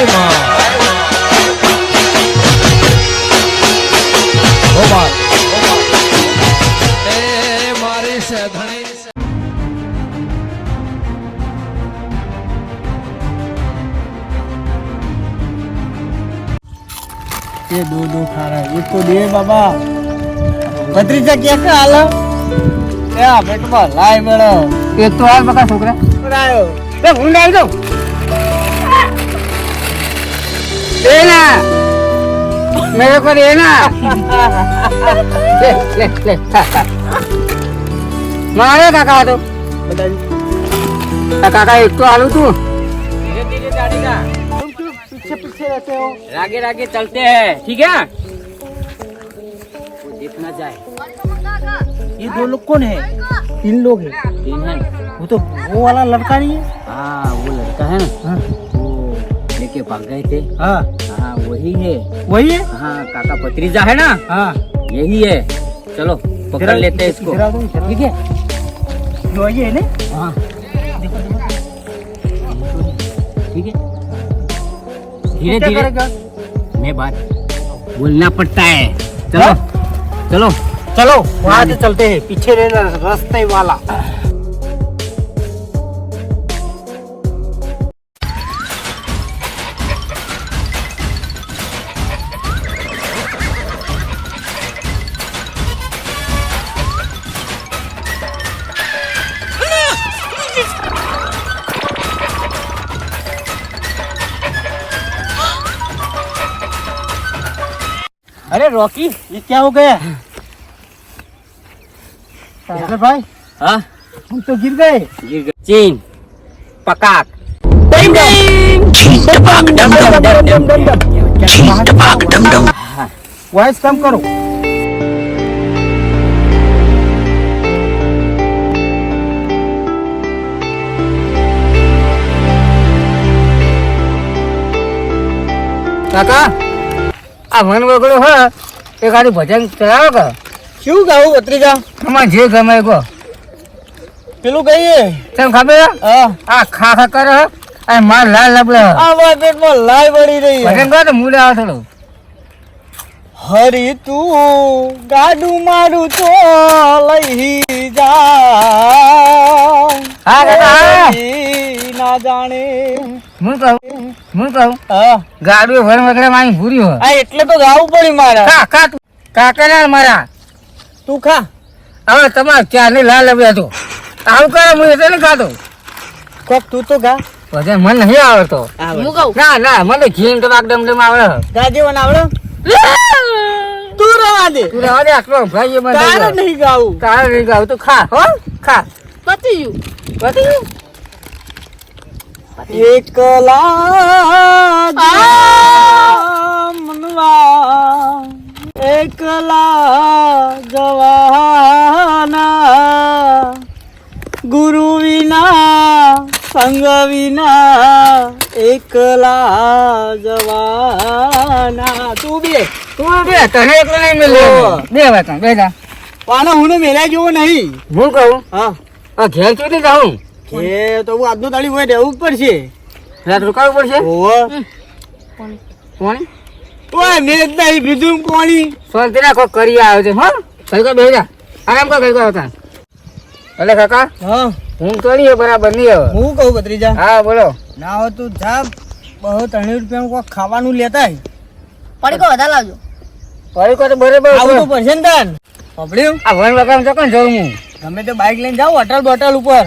ये दो दो खा रहा है इसको दे बाबा भत्रीजा कैसे हाल क्या बेटवा लाए बड़ो ये तो आज बका छोकरा आयो तो हुंडा आई दो देना मेरे को देना ले ले ले। मारे काका तो। बता काका एक तो आलू तू। धीरे धीरे गाड़ी का तुम क्यों पीछे पीछे रहते हो आगे आगे चलते हैं। ठीक है? देखना जाए। ये दो लोग कौन है? तीन लोग हैं। तीन हैं। वो तो वो वाला लड़का नहीं है? हाँ वो लड़का है ना। हाँ। लेके भाग गए थे। हाँ। हाँ वही है। वही है? हाँ काका भतीजा है ना? हाँ। यही है। चलो पकड़ लेते हैं इसको। ठीक है? जो ये है ना? हाँ। ठीक है? धीरे धीरे। मैं बात बोलना पड़ता है। चलो चलो। चलो वहाँ से चलते हैं। पीछे रहना रास्ते वाला। अरे रॉकी ये क्या हो गया टाइगर भाई हाँ हम तो गिर गए गिर गए चीन पकाक वॉइस कम करो કાકા આ મન વગડો હો એ ખાલી ભજન ચલાવો કે? શું ગાવું પત્રિકા તમારે જે ગમે કહો પેલું કહીએ? તને ખબર? આ ખા ખા કરે અને માર લાલ લબડે આ વાત પેટમાં લાલ વળી રહી ભજન કહો તો મૂડે આવે થોડું. હરી તું ગાડું મારું તો લઈ જા. હા ના જાણે. હું કહું? હું કહું? હા ગાડીઓ ભર વગડે મારી ભૂરી હોય. આ એટલે તો ગાવું પડ્યું મારા. કા કા તું કાકા ના મારા. તું ખા. હવે તમારે નહીં લાલ આવ્યા તો. આવું કરે હું એટલે નહીં ખાતો. કોક તું તો ગા ભજન મને નહીં આવડતો. હું કહું? ના ના મને ઘીન તો ડમ ડમ આવડે. ગાજે આવડે? તું રવા દે. તું રવા દે આટલો ભાઈ મને તારે નહીં ગાવું. તારે નહીં ગાવું તું ખા હો ખા. પતી ગયું. પતી ગયું? एकला मनवा एकला जवाना गुरुविना संगविना एकला जवाना तू बी तू भी तने एकला नाही मिळलो. दे बाय बेटा पाना हुन मेला जेव नाही. म्हणून कहू हा? घेर किती जाऊन. જાઉં કે તો હું આજનો તાળી હોય રહેવું પડશે. રાત રોકાવું પડશે? ઓહો. કોણ ઓય મેં નહીં બીજું કોણી શાંતિ રાખો કરી આવ્યો છે હો. કઈ કઈ બેસી આરામ કર કઈ કઈ હતા એટલે કાકા હા. હું કરી બરાબર નહીં હવે. હું કહું ભત્રીજા? હા બોલો. ના હોય તું જા બહુ ત્રણ રૂપિયાનું કોઈ ખાવાનું લેતા. પડીકો વધારે લાવજો. કોઈ તો બરાબર આવું. પડશે ને તાન. સાંભળ્યું આ વન વગામ તો કોણ જવું હું? ગમે તે બાઇક લઈને જાઓ અટલ બોટલ ઉપર.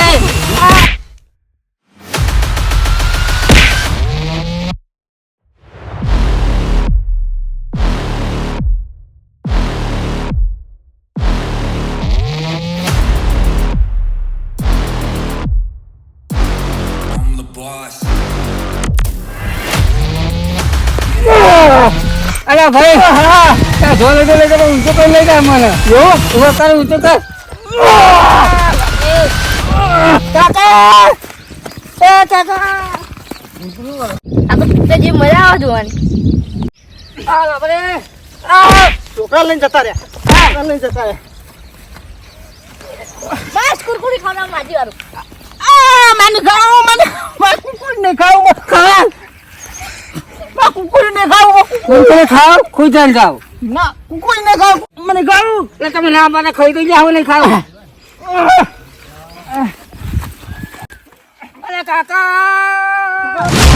ભાઈ. કાકા જો લઈ દે લઈ દે પણ ઊંચો કરી લઈ જાય મને. જો ઊભો કર ઊંચો કર. કાકા! એ કાકા! આ તો પિક્ચર જે મજા આવે જોવાની. આ બાપરે! છોકરા લઈને જતા રહ્યા. છોકરા લઈને જતા રહ્યા. બસ કુરકુરી ખાવા માજી વાળું મને ખાવું મને મારે કુકુર ને ખાવું ખા મા ખાવ? કુકુરને ખાવ કુરકુરે ખાવ. ના કુકુરને ખાવું? મને ખાવ? એટલે તમે ના મને ખાઈ દઈ જાવ ને ખાવ અરે કાકા!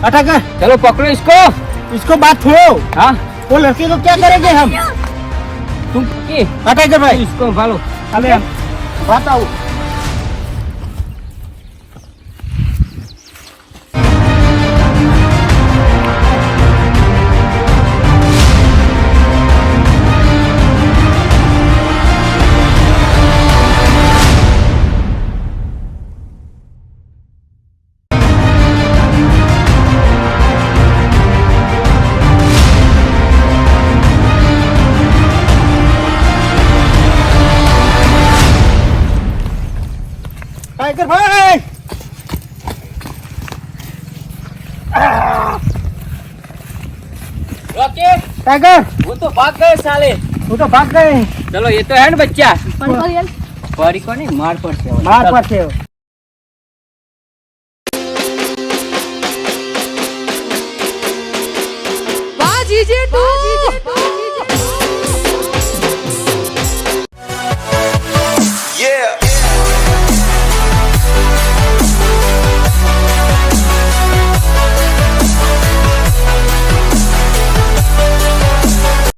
अटक चलो पकड़ो इसको इसको बात छोड़ो हाँ वो लड़के को क्या करेंगे हम तुम की अटैकर भाई इसको भालो हमें बात टाइगर भाई टाइगर वो तो भाग गए साले। वो तो भाग गए। चलो ये तो है ना बच्चा। मार मार हो। बाजी जी